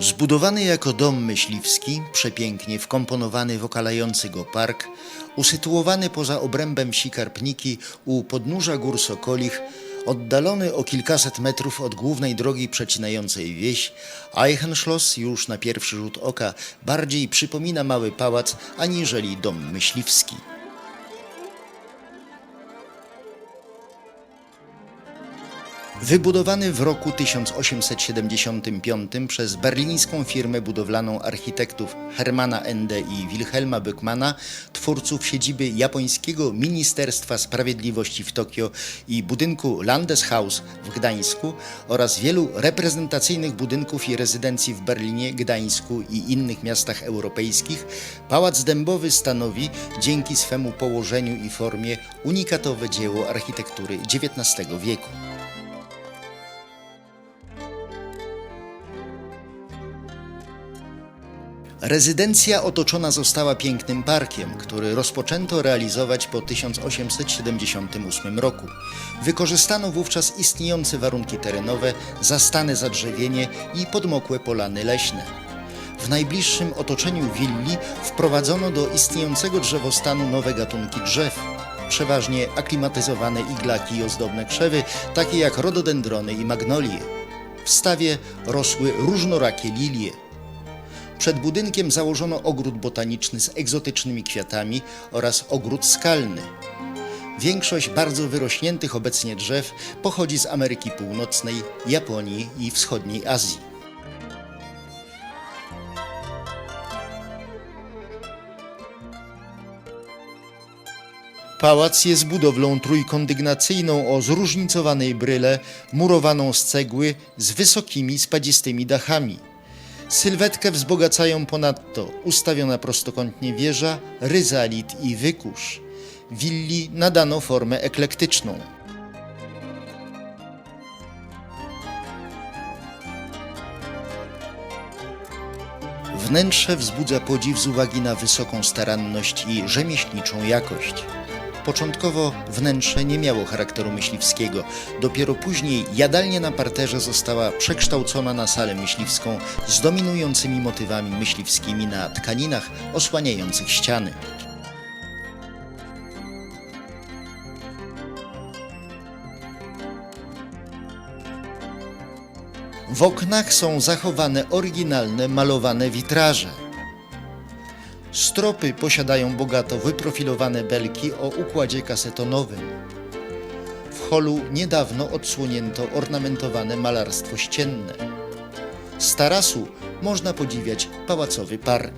Zbudowany jako dom myśliwski, przepięknie wkomponowany w okalający go park, usytuowany poza obrębem wsi Karpniki u podnóża gór Sokolich, oddalony o kilkaset metrów od głównej drogi przecinającej wieś, Eichenschloss już na pierwszy rzut oka bardziej przypomina mały pałac aniżeli dom myśliwski. Wybudowany w roku 1875 przez berlińską firmę budowlaną architektów Hermana Ende i Wilhelma Böckmana, twórców siedziby japońskiego Ministerstwa Sprawiedliwości w Tokio i budynku Landeshaus w Gdańsku oraz wielu reprezentacyjnych budynków i rezydencji w Berlinie, Gdańsku i innych miastach europejskich, Pałac Dębowy stanowi, dzięki swemu położeniu i formie, unikatowe dzieło architektury XIX wieku. Rezydencja otoczona została pięknym parkiem, który rozpoczęto realizować po 1878 roku. Wykorzystano wówczas istniejące warunki terenowe, zastane zadrzewienie i podmokłe polany leśne. W najbliższym otoczeniu willi wprowadzono do istniejącego drzewostanu nowe gatunki drzew, przeważnie aklimatyzowane iglaki i ozdobne krzewy, takie jak rododendrony i magnolie. W stawie rosły różnorakie lilie. Przed budynkiem założono ogród botaniczny z egzotycznymi kwiatami oraz ogród skalny. Większość bardzo wyrośniętych obecnie drzew pochodzi z Ameryki Północnej, Japonii i wschodniej Azji. Pałac jest budowlą trójkondygnacyjną o zróżnicowanej bryle, murowaną z cegły z wysokimi spadzistymi dachami. Sylwetkę wzbogacają ponadto ustawiona prostokątnie wieża, ryzalit i wykusz. Willi nadano formę eklektyczną. Wnętrze wzbudza podziw z uwagi na wysoką staranność i rzemieślniczą jakość. Początkowo wnętrze nie miało charakteru myśliwskiego. Dopiero później jadalnia na parterze została przekształcona na salę myśliwską z dominującymi motywami myśliwskimi na tkaninach osłaniających ściany. W oknach są zachowane oryginalne malowane witraże. Stropy posiadają bogato wyprofilowane belki o układzie kasetonowym. W holu niedawno odsłonięto ornamentowane malarstwo ścienne. Z tarasu można podziwiać pałacowy park.